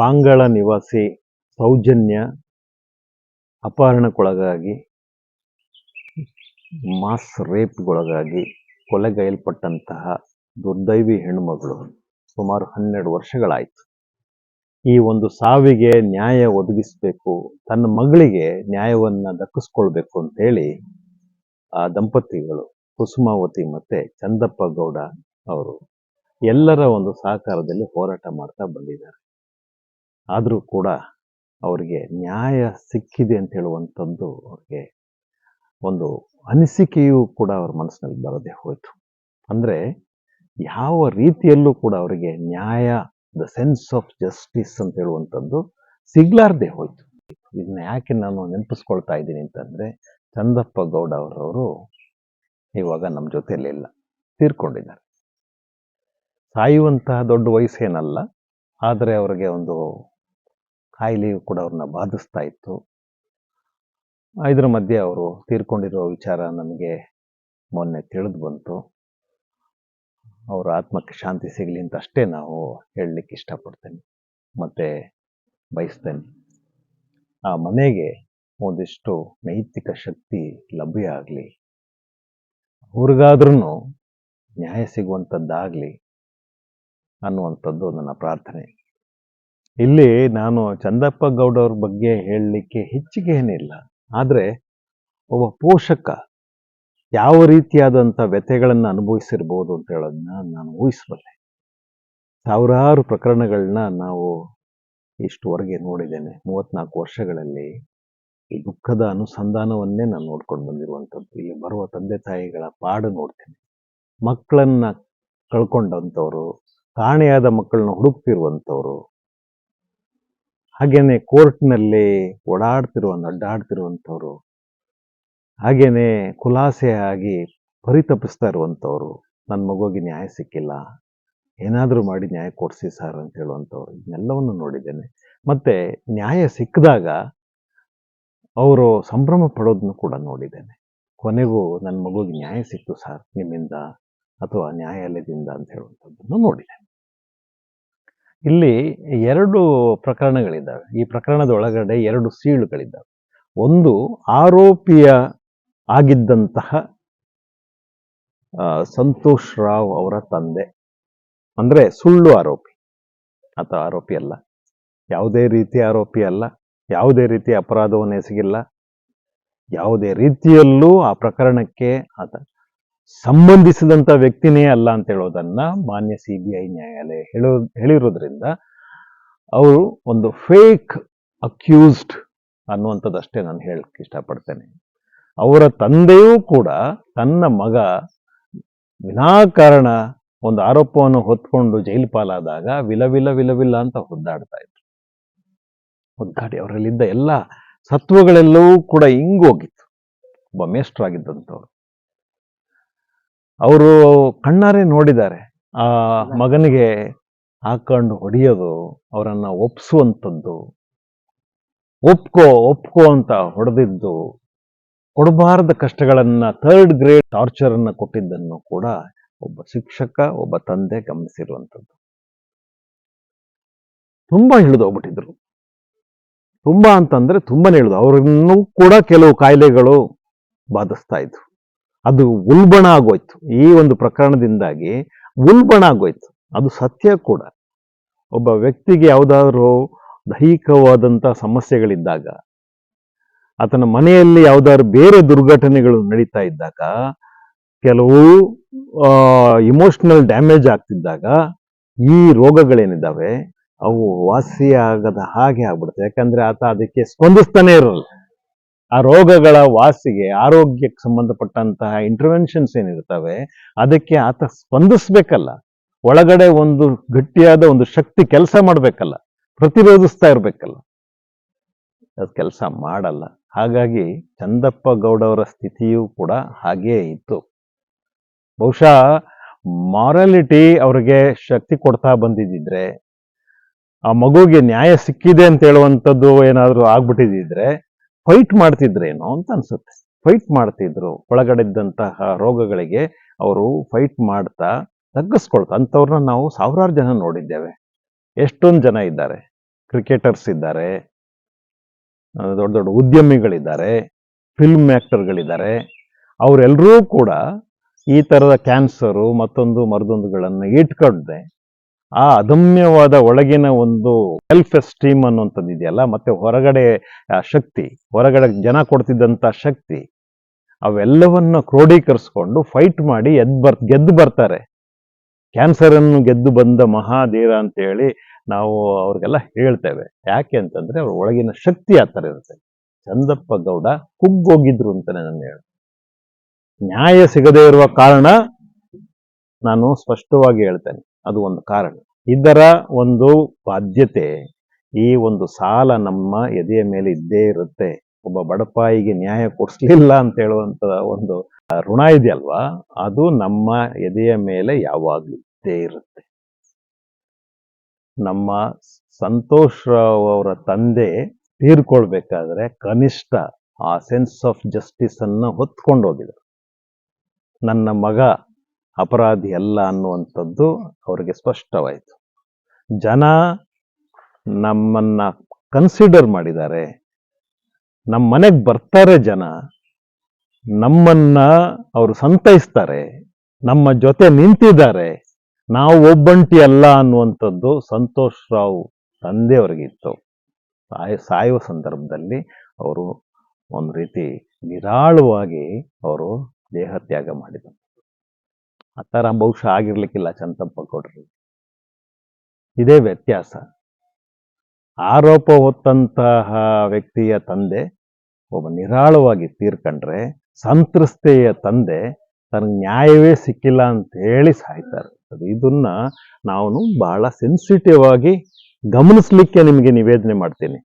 ಪಾಂಗಳ ನಿವಾಸಿ ಸೌಜನ್ಯ ಅಪಹರಣಕ್ಕೊಳಗಾಗಿ, ಮಾಸ್ ರೇಪ್ಗೊಳಗಾಗಿ ಕೊಲೆಗೈಯಲ್ಪಟ್ಟಂತಹ ದುರ್ದೈವಿ ಹೆಣ್ಣುಮಗಳು ಸುಮಾರು ಹನ್ನೆರಡು ವರ್ಷಗಳಾಯಿತು. ಈ ಒಂದು ಸಾವಿಗೆ ನ್ಯಾಯ ಒದಗಿಸಬೇಕು, ತನ್ನ ಮಗಳಿಗೆ ನ್ಯಾಯವನ್ನು ದಕ್ಕಿಸ್ಕೊಳ್ಬೇಕು ಅಂತೇಳಿ ಆ ದಂಪತಿಗಳು ಕುಸುಮಾವತಿ ಮತ್ತೆ ಚಂದಪ್ಪ ಗೌಡ ಅವರು ಎಲ್ಲರ ಒಂದು ಸಹಕಾರದಲ್ಲಿ ಹೋರಾಟ ಮಾಡ್ತಾ ಬಂದಿದ್ದಾರೆ. ಆದರೂ ಕೂಡ ಅವರಿಗೆ ನ್ಯಾಯ ಸಿಕ್ಕಿದೆ ಅಂತ ಹೇಳುವಂಥದ್ದು ಅವ್ರಿಗೆ ಒಂದು ಅನಿಸಿಕೆಯೂ ಕೂಡ ಅವ್ರ ಮನಸ್ಸಿನಲ್ಲಿ ಬರದೆ ಹೋಯಿತು. ಅಂದರೆ ಯಾವ ರೀತಿಯಲ್ಲೂ ಕೂಡ ಅವರಿಗೆ ನ್ಯಾಯ ದ ಸೆನ್ಸ್ ಆಫ್ ಜಸ್ಟಿಸ್ ಅಂತ ಹೇಳುವಂಥದ್ದು ಸಿಗ್ಲಾರ್ದೆ ಹೋಯಿತು. ಇದನ್ನ ಯಾಕೆ ನಾನು ನೆನಪಿಸ್ಕೊಳ್ತಾ ಇದ್ದೀನಿ ಅಂತಂದರೆ ಚಂದಪ್ಪ ಗೌಡ ಅವರವರು ಇವಾಗ ನಮ್ಮ ಜೊತೆಯಲ್ಲಿಲ್ಲ ತೀರ್ಕೊಂಡಿದ್ದಾರೆ. ಸಾಯುವಂತಹ ದೊಡ್ಡ ವಯಸ್ಸೇನಲ್ಲ, ಆದರೆ ಅವರಿಗೆ ಒಂದು ಕಾಯಿಲೆಯು ಕೂಡ ಅವ್ರನ್ನ ಬಾಧಿಸ್ತಾ ಇತ್ತು. ಇದರ ಮಧ್ಯೆ ಅವರು ತೀರ್ಕೊಂಡಿರೋ ವಿಚಾರ ನಮಗೆ ಮೊನ್ನೆ ತಿಳಿದು ಬಂತು. ಅವರ ಆತ್ಮಕ್ಕೆ ಶಾಂತಿ ಸಿಗಲಿ ಅಂತ ಅಷ್ಟೇ ನಾವು ಹೇಳಲಿಕ್ಕೆ ಇಷ್ಟಪಡ್ತೇನೆ. ಮತ್ತು ಬಯಸ್ತೇನೆ. ಆ ಮನೆಗೆ ಒಂದಿಷ್ಟು ನೈತಿಕ ಶಕ್ತಿ ಲಭ್ಯ ಆಗಲಿ ಅವ್ರಿಗಾದ್ರೂ ನ್ಯಾಯ ಸಿಗುವಂಥದ್ದಾಗಲಿ ಅನ್ನುವಂಥದ್ದು ನನ್ನ ಪ್ರಾರ್ಥನೆ. ಇಲ್ಲಿ ನಾನು ಚಂದಪ್ಪ ಗೌಡವ್ರ ಬಗ್ಗೆ ಹೇಳಲಿಕ್ಕೆ ಹೆಚ್ಚಿಗೆ ಏನಿಲ್ಲ ಆದರೆ ಒಬ್ಬ ಪೋಷಕ ಯಾವ ರೀತಿಯಾದಂಥ ವ್ಯಥೆಗಳನ್ನು ಅನುಭವಿಸಿರ್ಬೋದು ಅಂತ ಹೇಳೋದನ್ನ ನಾನು ಊಹಿಸಬಲ್ಲೆ. ಸಾವಿರಾರು ಪ್ರಕರಣಗಳನ್ನ ನಾವು ಇಷ್ಟುವರೆಗೆ ನೋಡಿದ್ದೇನೆ. ಮೂವತ್ನಾಲ್ಕು ವರ್ಷಗಳಲ್ಲಿ ಈ ದುಃಖದ ಅನುಸಂಧಾನವನ್ನೇ ನಾನು ನೋಡ್ಕೊಂಡು ಬಂದಿರುವಂಥದ್ದು. ಇಲ್ಲಿ ಬರುವ ತಂದೆ ತಾಯಿಗಳ ಪಾಡು ನೋಡ್ತೀನಿ. ಮಕ್ಕಳನ್ನ ಕಳ್ಕೊಂಡಂಥವ್ರು, ಕಾಣೆಯಾದ ಮಕ್ಕಳನ್ನ ಹುಡುಕ್ತಿರುವಂಥವ್ರು ಹಾಗೇನೆ ಕೋರ್ಟ್ನಲ್ಲಿ ಓಡಾಡ್ತಿರುವ ಅಡ್ಡಾಡ್ತಿರುವಂಥವ್ರು ಹಾಗೇನೆ ಖುಲಾಸೆಯಾಗಿ ಪರಿತಪಿಸ್ತಾ ಇರುವಂಥವ್ರು ನನ್ನ ಮಗುವಿಗೆ ನ್ಯಾಯ ಸಿಕ್ಕಿಲ್ಲ, ಏನಾದರೂ ಮಾಡಿ ನ್ಯಾಯ ಕೊಡಿಸಿ ಸರ್ ಅಂತ ಹೇಳುವಂಥವ್ರು, ಇದನ್ನೆಲ್ಲವನ್ನು ನೋಡಿದ್ದೇನೆ. ಮತ್ತು ನ್ಯಾಯ ಸಿಕ್ಕಿದಾಗ ಅವರು ಸಂಭ್ರಮ ಪಡೋದನ್ನು ಕೂಡ ನೋಡಿದ್ದೇನೆ. ಕೊನೆಗೂ ನನ್ನ ಮಗುವಿಗೆ ನ್ಯಾಯ ಸಿಕ್ತು ಸರ್, ನಿಮ್ಮಿಂದ ಅಥವಾ ನ್ಯಾಯಾಲಯದಿಂದ ಅಂತ ಹೇಳುವಂಥದ್ದನ್ನು ನೋಡಿದೆ ಇಲ್ಲಿ ಎರಡು ಪ್ರಕರಣಗಳಿದ್ದಾವೆ. ಈ ಪ್ರಕರಣದ ಒಳಗಡೆ ಎರಡು ಸೀಳುಗಳಿದ್ದಾವೆ. ಒಂದು ಆರೋಪಿಯ ಆಗಿದ್ದಂತಹ ಸಂತೋಷ್ ರಾವ್ ಅವರ ತಂದೆ. ಅಂದ್ರೆ ಸುಳ್ಳು ಆರೋಪಿ. ಆತ ಆರೋಪಿ ಅಲ್ಲ. ಯಾವುದೇ ರೀತಿ ಆರೋಪಿ ಅಲ್ಲ. ಯಾವುದೇ ರೀತಿ ಅಪರಾಧವನ್ನು ಎಸಗಿಲ್ಲ. ಯಾವುದೇ ರೀತಿಯಲ್ಲೂ ಆ ಪ್ರಕರಣಕ್ಕೆ ಆತ ಸಂಬಂಧಿಸಿದಂಥ ವ್ಯಕ್ತಿನೇ ಅಲ್ಲ ಅಂತ ಹೇಳೋದನ್ನ ಮಾನ್ಯ ಸಿ ಬಿ ಐ ನ್ಯಾಯಾಲಯ ಹೇಳೋ, ಹೇಳಿರೋದ್ರಿಂದ ಅವರು ಒಂದು ಫೇಕ್ ಅಕ್ಯೂಸ್ಡ್ ಅನ್ನುವಂಥದ್ದಷ್ಟೇ ನಾನು ಹೇಳಕ್ಕೆ ಇಷ್ಟಪಡ್ತೇನೆ. ಅವರ ತಂದೆಯೂ ಕೂಡ ತನ್ನ ಮಗ ವಿನಾಕಾರಣ ಒಂದು ಆರೋಪವನ್ನು ಹೊತ್ಕೊಂಡು ಜೈಲು ಪಾಲಾದಾಗ ವಿಲವಿಲ ವಿಲ ವಿಲ ವಿಲ ಅಂತ ಒದ್ದಾಡ್ತಾ ಇದ್ರು. ಒದ್ದಾಡಿ ಅವರಲ್ಲಿದ್ದ ಎಲ್ಲ ಸತ್ವಗಳೆಲ್ಲವೂ ಕೂಡ ಹಿಂಗೋಗಿತ್ತು ಒಬ್ಬ ಮೇಷ್ಟ್ರಾಗಿದ್ದಂಥವ್ರು. ಅವರು ಕಣ್ಣಾರೆ ನೋಡಿದ್ದಾರೆ. ಆ ಮಗನಿಗೆ ಹಾಕೊಂಡು ಹೊಡೆಯೋದು ಅವರನ್ನ ಒಪ್ಸುವಂಥದ್ದು. ಒಪ್ಕೋ ಒಪ್ಕೋ ಅಂತ ಹೊಡೆದಿದ್ದು ಕೊಡಬಾರದ ಕಷ್ಟಗಳನ್ನ ಥರ್ಡ್ ಗ್ರೇಡ್ ಟಾರ್ಚರ್ ಅನ್ನ ಕೊಟ್ಟಿದ್ದನ್ನು ಕೂಡ ಒಬ್ಬ ಶಿಕ್ಷಕ ಒಬ್ಬ ತಂದೆ ಗಮನಿಸಿರುವಂಥದ್ದು. ತುಂಬಾ ಇಳಿದೋಗ್ಬಿಟ್ಟಿದ್ರು ತುಂಬಾ ಅಂತಂದ್ರೆ ತುಂಬಾನೇ ಹಿಡಿದು ಅವ್ರನ್ನೂ ಕೂಡ ಕೆಲವು ಕಾಯಿಲೆಗಳು ಬಾಧಿಸ್ತಾ ಇದ್ವು. ಅದು ಉಲ್ಬಣ ಆಗೋಯ್ತು. ಈ ಒಂದು ಪ್ರಕರಣದಿಂದಾಗಿ ಉಲ್ಬಣ ಆಗೋಯ್ತು. ಅದು ಸತ್ಯ ಕೂಡ. ಒಬ್ಬ ವ್ಯಕ್ತಿಗೆ ಯಾವುದಾದ್ರೂ ದೈಹಿಕವಾದಂಥ ಸಮಸ್ಯೆಗಳಿದ್ದಾಗ, ಆತನ ಮನೆಯಲ್ಲಿ ಯಾವುದಾದ್ರು ಬೇರೆ ದುರ್ಘಟನೆಗಳು ನಡೀತಾ ಇದ್ದಾಗ, ಕೆಲವು ಇಮೋಷ್ನಲ್ ಡ್ಯಾಮೇಜ್ ಆಗ್ತಿದ್ದಾಗ ಈ ರೋಗಗಳೇನಿದ್ದಾವೆ, ಅವು ವಾಸಿಯಾಗದ ಹಾಗೆ ಆಗ್ಬಿಡುತ್ತೆ. ಯಾಕಂದ್ರೆ ಆತ ಅದಕ್ಕೆ ಸ್ಪಂದಿಸ್ತಾನೆ ಇರಲ್ಲ. ಆ ರೋಗಗಳ ವಾಸಿಗೆ ಆರೋಗ್ಯಕ್ಕೆ ಸಂಬಂಧಪಟ್ಟಂತಹ ಇಂಟರ್ವೆನ್ಷನ್ಸ್ ಏನಿರ್ತವೆ ಅದಕ್ಕೆ ಆತ ಸ್ಪಂದಿಸ್ಬೇಕಲ್ಲ. ಒಳಗಡೆ ಒಂದು ಗಟ್ಟಿಯಾದ ಒಂದು ಶಕ್ತಿ ಕೆಲಸ ಮಾಡ್ಬೇಕಲ್ಲ, ಪ್ರತಿರೋಧಿಸ್ತಾ ಇರ್ಬೇಕಲ್ಲ. ಅದು ಕೆಲಸ ಮಾಡಲ್ಲ. ಹಾಗಾಗಿ ಚಂದಪ್ಪ ಗೌಡವರ ಸ್ಥಿತಿಯೂ ಕೂಡ ಹಾಗೇ ಇತ್ತು. ಬಹುಶಃ ಮಾರಾಲಿಟಿ ಅವ್ರಿಗೆ ಶಕ್ತಿ ಕೊಡ್ತಾ ಬಂದಿದ್ದಿದ್ರೆ, ಆ ಮಗುಗೆ ನ್ಯಾಯ ಸಿಕ್ಕಿದೆ ಅಂತ ಹೇಳುವಂಥದ್ದು ಏನಾದರೂ ಆಗ್ಬಿಟ್ಟಿದ್ರೆ ಫೈಟ್ ಮಾಡ್ತಿದ್ರೇನೋ ಅಂತ ಅನ್ಸುತ್ತೆ. ಫೈಟ್ ಮಾಡ್ತಿದ್ರು ಒಳಗಡೆ ಇದ್ದಂತಹ ರೋಗಗಳಿಗೆ ಅವರು ಫೈಟ್ ಮಾಡ್ತಾ ತಗ್ಗಿಸ್ಕೊಳ್ತಾ ಅಂಥವ್ರನ್ನ ನಾವು ಸಾವಿರಾರು ಜನ ನೋಡಿದ್ದೇವೆ. ಎಷ್ಟೊಂದು ಜನ ಇದ್ದಾರೆ. ಕ್ರಿಕೆಟರ್ಸ್ ಇದ್ದಾರೆ ದೊಡ್ಡ ದೊಡ್ಡ ಉದ್ಯಮಿಗಳಿದ್ದಾರೆ ಫಿಲ್ಮ್ ಆ್ಯಕ್ಟರ್ಗಳಿದ್ದಾರೆ ಅವರೆಲ್ಲರೂ ಕೂಡ ಈ ಥರದ ಕ್ಯಾನ್ಸರು ಮತ್ತೊಂದು ಮರದೊಂದುಗಳನ್ನು ಇಟ್ಕೊಂಡೆ ಆ ಅದಮ್ಯವಾದ ಒಳಗಿನ ಒಂದು ಸೆಲ್ಫ್ ಎಸ್ಟೀಮ್ ಅನ್ನುವಂಥದ್ದು ಇದೆಯಲ್ಲ, ಮತ್ತೆ ಹೊರಗಡೆ ಶಕ್ತಿ, ಹೊರಗಡೆ ಜನ ಕೊಡ್ತಿದ್ದಂಥ ಶಕ್ತಿ, ಅವೆಲ್ಲವನ್ನ ಕ್ರೋಢೀಕರಿಸ್ಕೊಂಡು ಫೈಟ್ ಮಾಡಿ ಎದ್ ಬರ್, ಗೆದ್ದು ಬರ್ತಾರೆ. ಕ್ಯಾನ್ಸರ್ ಅನ್ನು ಗೆದ್ದು ಬಂದ ಮಹಾದೇರ ಅಂತ ಹೇಳಿ ನಾವು ಅವ್ರಿಗೆಲ್ಲ ಹೇಳ್ತೇವೆ. ಯಾಕೆ ಅಂತಂದ್ರೆ ಅವ್ರ ಒಳಗಿನ ಶಕ್ತಿ ಆ ಥರ ಇರುತ್ತೆ. ಚಂದಪ್ಪ ಗೌಡ ಕುಗ್ಗೋಗಿದ್ರು ಅಂತಾನೆ ನಾನು ಹೇಳ ನ್ಯಾಯ ಸಿಗದೇ ಇರುವ ಕಾರಣ ನಾನು ಸ್ಪಷ್ಟವಾಗಿ ಹೇಳ್ತೇನೆ. ಅದು ಒಂದು ಕಾರಣ. ಇದರ ಒಂದು ಬಾಧ್ಯತೆ ಈ ಒಂದು ಸಾಲ ನಮ್ಮ ಎದೆಯ ಮೇಲೆ ಇದ್ದೇ ಇರುತ್ತೆ. ಒಬ್ಬ ಬಡಪಾಯಿಗೆ ನ್ಯಾಯ ಕೊಡಿಸ್ಲಿಲ್ಲ ಅಂತ ಹೇಳುವಂತ ಒಂದು ಋಣ ಇದೆಯಲ್ವಾ? ಅದು ನಮ್ಮ ಎದೆಯ ಮೇಲೆ ಯಾವಾಗಲೂ ಇದ್ದೇ ಇರುತ್ತೆ. ನಮ್ಮ ಸಂತೋಷ್ ಅವರ ತಂದೆ ತೀರ್ಕೊಳ್ಬೇಕಾದ್ರೆ ಕನಿಷ್ಠ ಆ ಸೆನ್ಸ್ ಆಫ್ ಜಸ್ಟಿಸ್ ಅನ್ನ ಹೊತ್ಕೊಂಡು ಹೋಗಿದ್ರು ನನ್ನ ಮಗ ಅಪರಾಧಿ ಅಲ್ಲ ಅನ್ನುವಂಥದ್ದು ಅವರಿಗೆ ಸ್ಪಷ್ಟವಾಯಿತು. ಜನ ನಮ್ಮನ್ನ ಕನ್ಸಿಡರ್ ಮಾಡಿದ್ದಾರೆ. ನಮ್ಮ ಮನೆಗೆ ಬರ್ತಾರೆ ಜನ. ನಮ್ಮನ್ನ ಅವರು ಸಂತೈಸ್ತಾರೆ. ನಮ್ಮ ಜೊತೆ ನಿಂತಿದ್ದಾರೆ. ನಾವು ಒಬ್ಬಂಟಿ ಅಲ್ಲ ಅನ್ನುವಂಥದ್ದು ಸಂತೋಷ್ ರಾವ್ ತಂದೆಯವರಿಗಿತ್ತು. ಸಾಯ, ಸಾಯುವ ಸಂದರ್ಭದಲ್ಲಿ ಅವರು ಒಂದು ರೀತಿ ನಿರಾಳವಾಗಿ ಅವರು ದೇಹ ತ್ಯಾಗ ಮಾಡಿದರು. ಆ ಥರ ಬಹುಶಃ ಆಗಿರ್ಲಿಕ್ಕಿಲ್ಲ ಚಂದಪ್ಪ ಕೊಡ್ರಿ ಇದೇ ವ್ಯತ್ಯಾಸ. ಆರೋಪ ಹೊತ್ತಂತಹ ವ್ಯಕ್ತಿಯ ತಂದೆ ಒಬ್ಬ ನಿರಾಳವಾಗಿ ತೀರ್ಕಂಡ್ರೆ ಸಂತ್ರಸ್ತೆಯ ತಂದೆ ತನಗೆ ನ್ಯಾಯವೇ ಸಿಕ್ಕಿಲ್ಲ ಅಂತ ಹೇಳಿ ಸಾಯ್ತಾರೆ. ಅದು ಇದನ್ನ ನಾವು ಬಹಳ ಸೆನ್ಸಿಟಿವ್ ಆಗಿ ಗಮನಿಸ್ಲಿಕ್ಕೆ ನಿಮಗೆ ನಿವೇದನೆ ಮಾಡ್ತೀನಿ.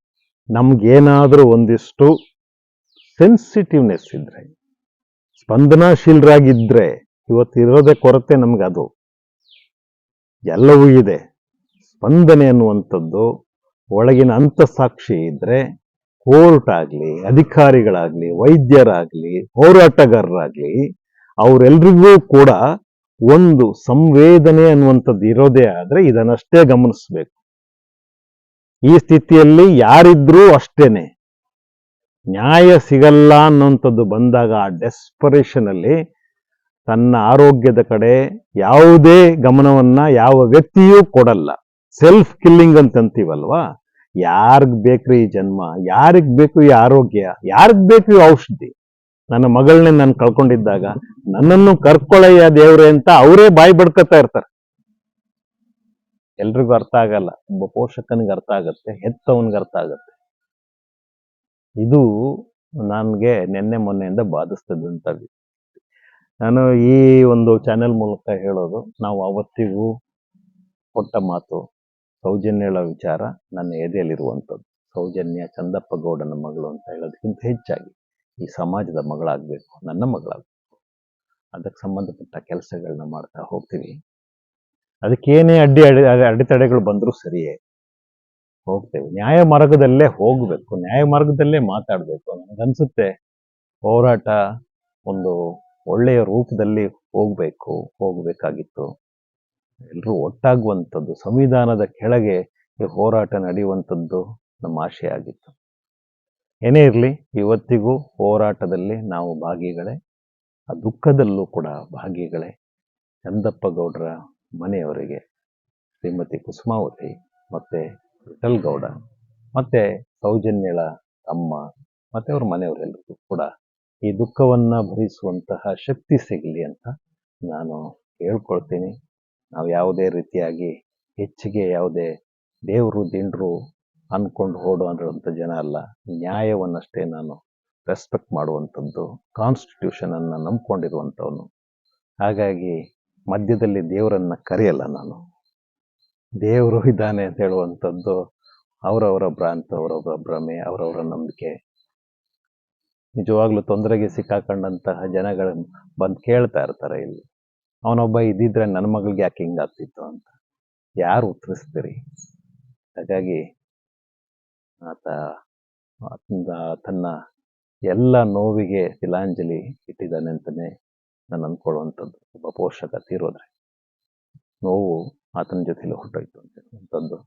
ನಮಗೇನಾದರೂ ಒಂದಿಷ್ಟು ಸೆನ್ಸಿಟಿವ್ನೆಸ್ ಇದ್ರೆ ಸ್ಪಂದನಾಶೀಲರಾಗಿದ್ರೆ ಇವತ್ತಿರೋದೇ ಕೊರತೆ ನಮ್ಗೆ ಅದು. ಎಲ್ಲವೂ ಇದೆ. ಸ್ಪಂದನೆ ಅನ್ನುವಂಥದ್ದು ಒಳಗಿನ ಅಂತಸಾಕ್ಷಿ ಇದ್ರೆ ಕೋರ್ಟ್ ಆಗಲಿ, ಅಧಿಕಾರಿಗಳಾಗಲಿ, ವೈದ್ಯರಾಗಲಿ, ಹೋರಾಟಗಾರರಾಗಲಿ ಅವರೆಲ್ರಿಗೂ ಕೂಡ ಒಂದು ಸಂವೇದನೆ ಅನ್ನುವಂಥದ್ದು ಇರೋದೇ ಆದರೆ ಇದನ್ನಷ್ಟೇ ಗಮನಿಸಬೇಕು. ಈ ಸ್ಥಿತಿಯಲ್ಲಿ ಯಾರಿದ್ರೂ ಅಷ್ಟೇನೆ. ನ್ಯಾಯ ಸಿಗಲ್ಲ ಅನ್ನುವಂಥದ್ದು ಬಂದಾಗ ಆ ಡೆಸ್ಪರೇಷನ್ ಅಲ್ಲಿ ತನ್ನ ಆರೋಗ್ಯದ ಕಡೆ ಯಾವುದೇ ಗಮನವನ್ನ ಯಾವ ವ್ಯಕ್ತಿಯೂ ಕೊಡಲ್ಲ. ಸೆಲ್ಫ್ ಕಿಲ್ಲಿಂಗ್ ಅಂತಂತೀವಲ್ವಾ? ಯಾರಿಗ್ ಬೇಕ್ರಿ ಈ ಜನ್ಮ? ಯಾರಿಗ್ ಬೇಕು ಈ ಆರೋಗ್ಯ? ಯಾರಿಗ್ ಬೇಕು ಈ ಔಷಧಿ? ನನ್ನ ಮಗಳನ್ನೇ ನಾನು ಕಳ್ಕೊಂಡಿದ್ದಾಗ ನನ್ನನ್ನು ಕರ್ಕೊಳ್ಳಯ್ಯ ದೇವ್ರೆ ಅಂತ ಅವರೇ ಬಾಯಿ ಬಡ್ಕತಾ ಇರ್ತಾರೆ. ಎಲ್ರಿಗೂ ಅರ್ಥ ಆಗಲ್ಲ. ಒಬ್ಬ ಪೋಷಕನಿಗೆ ಅರ್ಥ ಆಗತ್ತೆ, ಹೆತ್ತವನಿಗೆ ಅರ್ಥ ಆಗತ್ತೆ. ಇದು ನನಗೆ ನಿನ್ನೆ ಮೊನ್ನೆಯಿಂದ ಬಾಧಿಸ್ತದಂತ ನಾನು ಈ ಒಂದು ಚಾನೆಲ್ ಮೂಲಕ ಹೇಳೋದು, ನಾವು ಅವತ್ತಿಗೂ ಕೊಟ್ಟ ಮಾತು, ಸೌಜನ್ಯಳ ವಿಚಾರ ನನ್ನ ಎದೆಯಲ್ಲಿರುವಂಥದ್ದು. ಸೌಜನ್ಯ ಚಂದಪ್ಪ ಗೌಡನ ಮಗಳು ಅಂತ ಹೇಳೋದಕ್ಕಿಂತ ಹೆಚ್ಚಾಗಿ ಈ ಸಮಾಜದ ಮಗಳಾಗಬೇಕು, ನನ್ನ ಮಗಳಾಗಬೇಕು. ಅದಕ್ಕೆ ಸಂಬಂಧಪಟ್ಟ ಕೆಲಸಗಳನ್ನ ಮಾಡ್ತಾ ಹೋಗ್ತೀವಿ ಅದಕ್ಕೇನೇ ಅಡ್ಡಿ ಅಡಿ, ಅಡೆತಡೆಗಳು ಬಂದರೂ ಸರಿಯೇ. ಹೋಗ್ತೇವೆ. ನ್ಯಾಯ ಮಾರ್ಗದಲ್ಲೇ ಹೋಗಬೇಕು. ನ್ಯಾಯ ಮಾರ್ಗದಲ್ಲೇ ಮಾತಾಡಬೇಕು. ನನಗನ್ಸುತ್ತೆ ಹೋರಾಟ ಒಂದು ಒಳ್ಳೆಯ ರೂಪದಲ್ಲಿ ಹೋಗಬೇಕು, ಹೋಗಬೇಕಾಗಿತ್ತು. ಎಲ್ಲರೂ ಒಟ್ಟಾಗುವಂಥದ್ದು, ಸಂವಿಧಾನದ ಕೆಳಗೆ ಈ ಹೋರಾಟ ನಡೆಯುವಂಥದ್ದು ನಮ್ಮ ಆಶೆಯಾಗಿತ್ತು ಏನೇ ಇರಲಿ, ಇವತ್ತಿಗೂ ಹೋರಾಟದಲ್ಲಿ ನಾವು ಭಾಗಿಗಳೇ, ಆ ದುಃಖದಲ್ಲೂ ಕೂಡ ಭಾಗಿಗಳೇ. ಚಂದಪ್ಪ ಗೌಡರ ಮನೆಯವರಿಗೆ ಶ್ರೀಮತಿ ಕುಸುಮಾವತಿ ಮತ್ತೆ ವಿಠಲ್ ಗೌಡ ಮತ್ತೆ ಸೌಜನ್ಯಳ ತಮ್ಮ ಮತ್ತೆ ಅವ್ರ ಮನೆಯವರೆಲ್ಲರಿಗೂ ಕೂಡ ಈ ದುಃಖವನ್ನ ಭರಿಸುವಂತಹ ಶಕ್ತಿ ಸಿಗಲಿ ಅಂತ ನಾನು ಹೇಳ್ಕೊಳ್ತೀನಿ. ನಾವು ಯಾವುದೇ ರೀತಿಯಾಗಿ ಹೆಚ್ಚಿಗೆ ಯಾವುದೇ ದೇವರು, ದಿಂಡ್ರು ಅನ್ಕೊಂಡು ಅನ್ನೋಂಥ ಜನ ಅಲ್ಲ. ನ್ಯಾಯವನ್ನಷ್ಟೇ ನಾನು ರೆಸ್ಪೆಕ್ಟ್ ಮಾಡುವಂಥದ್ದು ಕಾನ್ಸ್ಟಿಟ್ಯೂಷನ್ ಅನ್ನ ನಂಬ್ಕೊಂಡಿರುವಂಥವನು. ಹಾಗಾಗಿ ಮಧ್ಯದಲ್ಲಿ ದೇವರನ್ನ ಕರೆಯಲ್ಲ ನಾನು. ದೇವರು ಇದ್ದಾನೆ ಅಂತ ಹೇಳುವಂಥದ್ದು ಅವರವರ ಭ್ರಾಂತ, ಅವರವರ ಭ್ರಮೆ, ಅವರವರ ನಂಬಿಕೆ. ನಿಜವಾಗ್ಲೂ ತೊಂದರೆಗೆ ಸಿಕ್ಕಾಕೊಂಡಂತಹ ಜನಗಳು ಬಂದು ಕೇಳ್ತಾ ಇರ್ತಾರೆ ಇಲ್ಲಿ. ಅವನೊಬ್ಬ ಇದ್ದಿದ್ರೆ ನನ್ನ ಮಗಳಿಗೆ ಯಾಕೆ ಹಿಂಗಾಗ್ತಿತ್ತು ಅಂತ. ಯಾರು ಉತ್ತರಿಸ್ತೀರಿ? ಹಾಗಾಗಿ ಆತ ತನ್ನ ಎಲ್ಲ ನೋವಿಗೆ ತಿಲಾಂಜಲಿ ಇಟ್ಟಿದ್ದಾನೆ ಅಂತಲೇ ನಾನು ಅಂದ್ಕೊಳ್ಳುವಂಥದ್ದು. ಒಬ್ಬ ಪೋಷಕ ತೀರೋದ್ರೆ. ನೋವು ಆತನ ಜೊತೆಲಿ ಹೊರಟೋಯ್ತು ಅಂತಂದು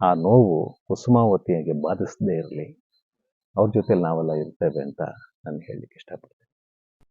ಆ ನೋವು ಕುಸುಮಾವತಿಯಾಗಿ ಬಾಧಿಸದೇ ಇರಲಿ. ಅವ್ರ ಜೊತೆಲಿ ನಾವೆಲ್ಲ ಇರ್ತೇವೆ ಅಂತ ನಾನು ಹೇಳಲಿಕ್ಕೆ ಇಷ್ಟಪಡ್ತೀನಿ.